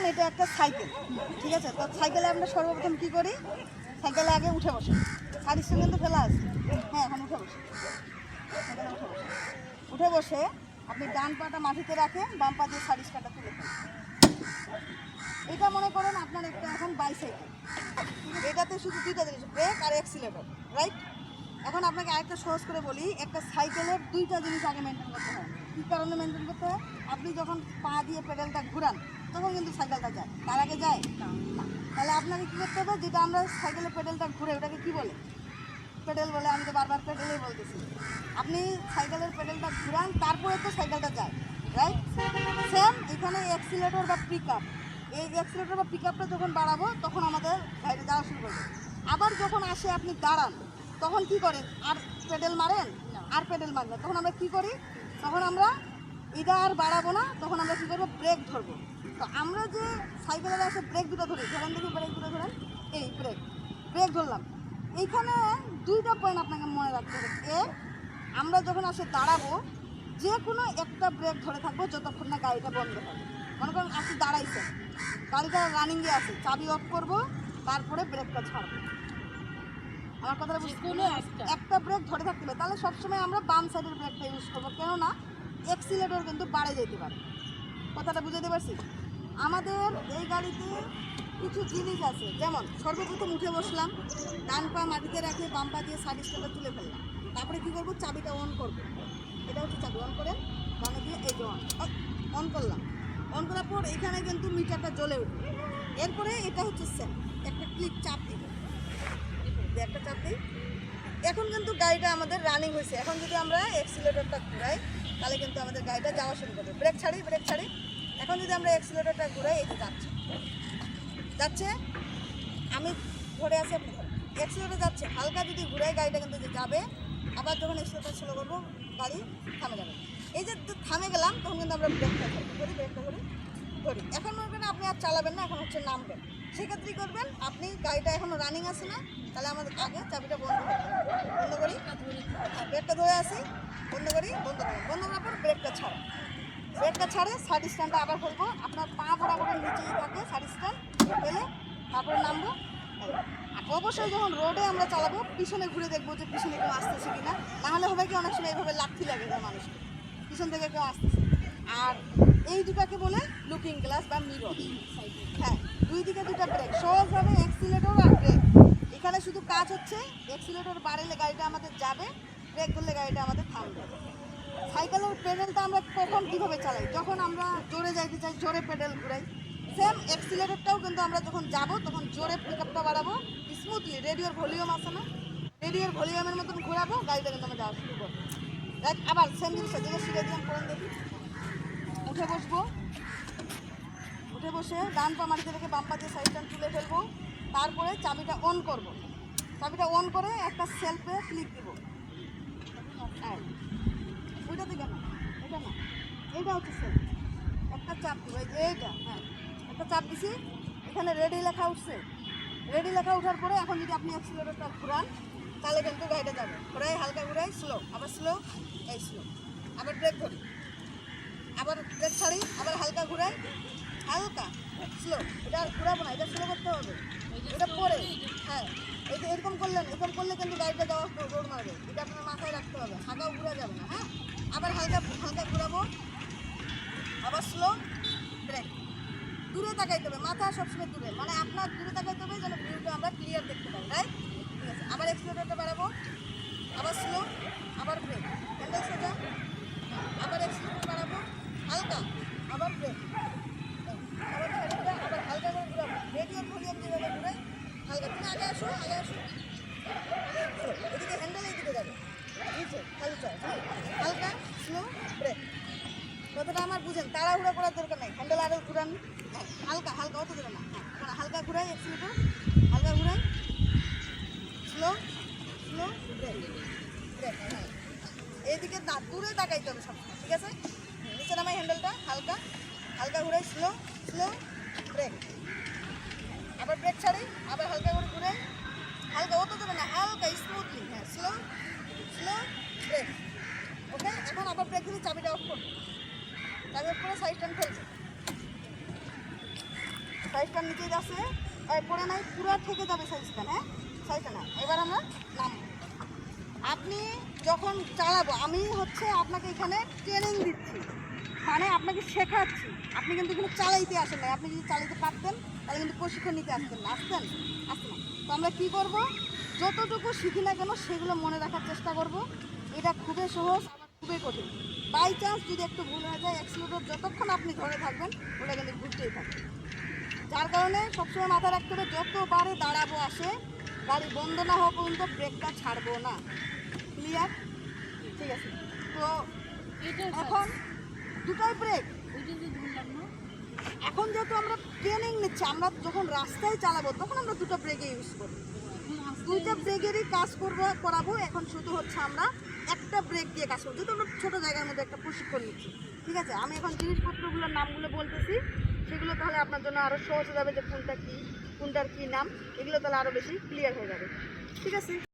করেন এটা একটা সাইকেল। ঠিক আছে? তো সাইকেলে আমরা সর্বপ্রথম কি করি? সাইকেলে আগে উঠে বসে। শাড়ির সঙ্গে তো ফেলা আছে। হ্যাঁ এখন উঠে বসে। উঠে বসে। আপনি ডান পাটা মাটিতে রাখেন, বাম পা দিয়ে শাড়ির কাটা তুলে এটা মনে করেন আপনার একটা এখন বাইসাইকেল এটাতে শুধু দুইটা জিনিস ব্রেক আর অ্যাক্সিলেটর রাইট এখন আপনাকে আরেকটা সহজ করে বলি, একটা সাইকেলের দুইটা জিনিস আগে মেনটেন করতে হয়। কী কারণে মেনটেন করতে হয়? আপনি যখন পা দিয়ে পেডেলটা ঘুরান, তখন কিন্তু সাইকেলটা যায়। তার আগে যায়? তাহলে আপনাকে কী করতে হবে? যেটা আমরা সাইকেলের পেডেলটা ঘুরে, ওটাকে কী বলে? পেডেল বলে, আমি তো বারবার পেডেলেই বলতেছি। আপনি সাইকেলের পেডেলটা ঘুরান, তারপরে তো সাইকেলটা যায় রাইট সেম এখানে অ্যাক্সিলেটর বা পিক আপ এই অ্যাক্সিলেটর বা পিক আপটা যখন বাড়াবো, তখন আমাদের গাড়ি যাওয়া শুরু করবে। আবার যখন আসে, আপনি দাঁড়ান তখন কি করেন? আর পেডেল মারেন? আর পেডেল মারেন তখন আমরা কি করি? তখন আমরা এটা আর বাড়াবো না তখন আমরা কী করব? ব্রেক ধরবো। তো আমরা যে সাইকেলের আসে ব্রেক দুটো ধরি। ধরেন দেখি ব্রেক দুটো ধরেন। এই ব্রেক। ব্রেক ধরলাম। এইখানে দুইটা পয়েন্ট আপনাকে মনে রাখতে হবে। এক আমরা যখন আসে দাঁড়াবো যে কোনো একটা ব্রেক ধরে থাকব যতক্ষণ না গাড়িটা বন্ধ হবে। মনে করেন আসি দাঁড়াইছে। গাড়িটা রানিংয়ে আছে। চাবি অফ করব তারপরে ব্রেকটা ছাড়বো। আমার কথাটা বুঝতে একটা। একটা ব্রেক ধরে থাকতে হবে তাহলে সবসময় আমরা বাম সাইডের ব্রেকটা ইউজ করব। কেননা এক্সিলেটর কিন্তু বাড়ে যেতে পারে। কথাটা বুঝাতে পারছি? আমাদের এই গাড়িতে কিছু জিনিস আছে। যেমন সর্বপ্রথম উঠে বসলাম ডান পা মাটিতে রেখে বাম পা দিয়ে সাইড স্টেপটা তুলে ফেললাম। তারপরে কী করব? চাবিটা অন করব। এটা হচ্ছে চাবি অন করেন ডানে দিয়ে এই যে অন অন করলাম। অন করার পর এখানে কিন্তু মিটারটা জ্বলে উঠবে এরপরে এটা হচ্ছে সেম একটা ক্লিক চাপ দিবে দিয়ে একটা চাপ দিই। এখন কিন্তু গাড়িটা আমাদের রানিং হয়েছে। এখন যদি আমরা এক্সিলেটরটা ঘুরাই, তাহলে কিন্তু আমাদের গাড়িটা যাওয়া শুরু করবে। ব্রেক ছাড়ি ব্রেক ছাড়ি। এখন যদি আমরা এক্সিলেটরটা ঘুরাই, এই যে যাচ্ছে। যাচ্ছে? আমি ধরে আছি আপনি এক্সিলেটর যাচ্ছে। হালকা যদি ঘুরাই, গাড়িটা কিন্তু যাবে, আবার যখন এক্সিলেটর স্লো করব, গাড়ি থামে যাবে। এই যে থামে গেলাম, তখন কিন্তু আমরা ব্রেকটা ধরি। ব্রেকটা ধরি ধরি। এখন মনে করেন আপনি আর চালাবেন না, এখন হচ্ছে নামবেন। সেক্ষেত্রে কী করবেন। আপনি গাড়িটা এখনও রানিং আছে না, তাহলে আমাদের আগে চাবিটা বন্ধ বন্ধ করি। হ্যাঁ ব্রেকটা ধরে আসি। বন্ধ করি বন্ধ করি। বন্ধ করার পর ব্রেকটা ছাড়ো। ব্রেকটা ছাড়ে সাইড স্ট্যান্ডটা আবার ফেলব আপনার পা বরাবরের নিচেই থাকে সাইড স্ট্যান্ড ফেলে তারপরে নামবো। অবশ্যই যখন রোডে আমরা চালাবো, পিছনে ঘুরে দেখব যে পিছনে কেউ আসতেছে কিনা। নাহলে হবে কি, অনেক সময় এইভাবে লাথি লাগে মানুষকে। পিছন থেকে কেউ আসতেছে আর এই দুটাকে বলে লুকিং গ্লাস বা মিরর হ্যাঁ দুই দিকে দুটা ব্রেক সহজভাবে অ্যাক্সিলেটর আর ব্রেক এখানে শুধু কাজ হচ্ছে অ্যাক্সিলেটর বাড়ালে গাড়িটা আমাদের যাবে ব্রেক ধরলে গাড়িটা আমাদের থামবে। সাইকেলের পেডেলটা আমরা কখন কীভাবে চালাই? যখন আমরা জোরে যাইতে চাই, জোরে পেডেল ঘুরাই। সেম অ্যাক্সিলেটরটাও কিন্তু আমরা যখন যাব, তখন জোরে পিক আপটা বাড়াবো। স্মুথলি রেডিওর ভলিউম আছে না? রেডিওর ভলিউমের মতন ঘোরাবো, গাড়িটা কিন্তু আমরা যাওয়া শুরু করব আবার সেম জিনিসটা, যেটা শিখে দিলাম করেন দেখি। উঠে বসবো। উঠে বসে ডান পা মাটিতে রেখে বাম পা দিয়ে সাইডটা তুলে ফেলব। তারপরে চাবিটা অন করব। চাবিটা অন করে একটা সেলফে ক্লিক দিব। ওইটাতে কেন এটা না। এইটা হচ্ছে সেলফ একটা চাপ দিব এইটা হ্যাঁ। একটা চাপ দিছি, এখানে রেডি লেখা উঠছে। রেডি লেখা ওঠার পরে এখন যদি আপনি অ্যাক্সিলেটরটা ঘুরান, তাহলে কিন্তু গাড়িটা যাবে। ঘুরাই, হালকা ঘুরাই স্লো আবার স্লো এই স্লো আবার ব্রেক ধরি। আবার ব্রেক ছাড়ি আবার হালকা ঘুরাই। হালকা স্লো এটা আর ঘুরাবো না, এটা স্লো করতে হবে। এটা পরে। হ্যাঁ এই যে এরকম করলেন, এরকম করলে কিন্তু গাড়িটা যাওয়া রোড মারবে। এটা আপনার মাথায় রাখতে হবে হালকাও ঘুরা যাবে না হ্যাঁ? আবার হালকা হালকা ঘুরাবো। আবার স্লো ব্রেক দূরে তাকাইতে হবে, মাথা সবসময় দূরে। মানে আপনার দূরে তাকাইতে হবে যেন ভিউটা আমরা ক্লিয়ার দেখতে পাই রাইট ঠিক আছে, আবার এক্সিলেটরটা বাড়াবো। আবার স্লো আবার ব্রেক হ্যান্ডেল সোজা আবার বাড়াবো হালকা আবার ব্রেক। আবার ছাড়িয়ে আবার হালকা করে ঘুরাবো রেডিওর ভলিউম ঘুরাই হালকা। তুমি আগে আসো আগে আসো। এদিকে হ্যান্ডেল এইদিকে যাবে। বুঝছ? খালি চাই হালকা স্লো ব্রেক কতটা আমার বুঝেন? তাড়াহুড়া করার দরকার নেই। হ্যান্ডেল আরও ঘুরান। হ্যাঁ, হালকা হালকা অত দূরে না। হ্যাঁ হালকা ঘুরাই এক্সিলেটর হালকা ঘুরাই। স্লো স্লো ব্রেক ব্রেক হ্যাঁ। এইদিকে না দূরে তাকাইতে হবে সব। হালকা হালকা ঘুরাই স্লো স্লো ব্রেক আবার ব্রেক ছাড়ি, আবার হালকা করে ঘুরে। হালকা অত দেবে না, হালকা স্মুথলি হ্যাঁ স্লো স্লো ব্রেক ওকে এখন আবার ব্রেক দিলে চাবিটা অফ করবে চাবি অফ করে সাইড স্ট্যান্ড ফেলছে সাইজটার নিচেই আছে পড়ে নাই, পুরো থেকে যাবে সাইজটা হ্যাঁ? সাইজটা না এবার আমরা নাম আপনি যখন চালাবো, আমি হচ্ছে আপনাকে এখানে ট্রেনিং দিচ্ছি। মানে আপনাকে শেখাচ্ছি। আপনি কিন্তু এখানে চালাইতে আসেন না আপনি যদি চালাইতে পারতেন তাহলে কিন্তু প্রশিক্ষণ নিতে আসতেন না। আসতেন? আসতেন না। তো আমরা কী করব? যতটুকু শিখি না কেন সেগুলো মনে রাখার চেষ্টা করব। এটা খুবই সহজ আবার খুবই কঠিন। বাই চান্স যদি একটু ভুল হয়ে যায় অ্যাক্সিলেটর যতক্ষণ আপনি ধরে থাকবেন ওটা কিন্তু ঘুরতেই থাকবে। যার কারণে সবসময় মাথায় রাখতে হবে যতবারে দাঁড়াবো আসে গাড়ি বন্ধ না হওয়া পর্যন্ত ব্রেকটা ছাড়বো না। ক্লিয়ার ঠিক আছে। তো এখন দুটোই ব্রেক এখন যেহেতু আমরা ট্রেনিং নিচ্ছি, আমরা যখন রাস্তায় চালাবো, তখন আমরা দুটো ব্রেকে ইউজ করব। দুইটা ব্রেকেরই কাজ করব, করাবো। এখন শুধু হচ্ছে আমরা একটা ব্রেক দিয়ে কাজ করব। যেহেতু আমরা ছোটো জায়গার মধ্যে একটা প্রশিক্ষণ নিচ্ছি। ঠিক আছে? আমি এখন জিনিসপত্রগুলোর নামগুলো বলতেছি। সেগুলো তাহলে আপনার জন্য আরও সহজ হয়ে যাবে যে কোনটা কী, কোনটার কী নাম। এগুলো তাহলে আরও বেশি ক্লিয়ার হয়ে যাবে। ঠিক আছে?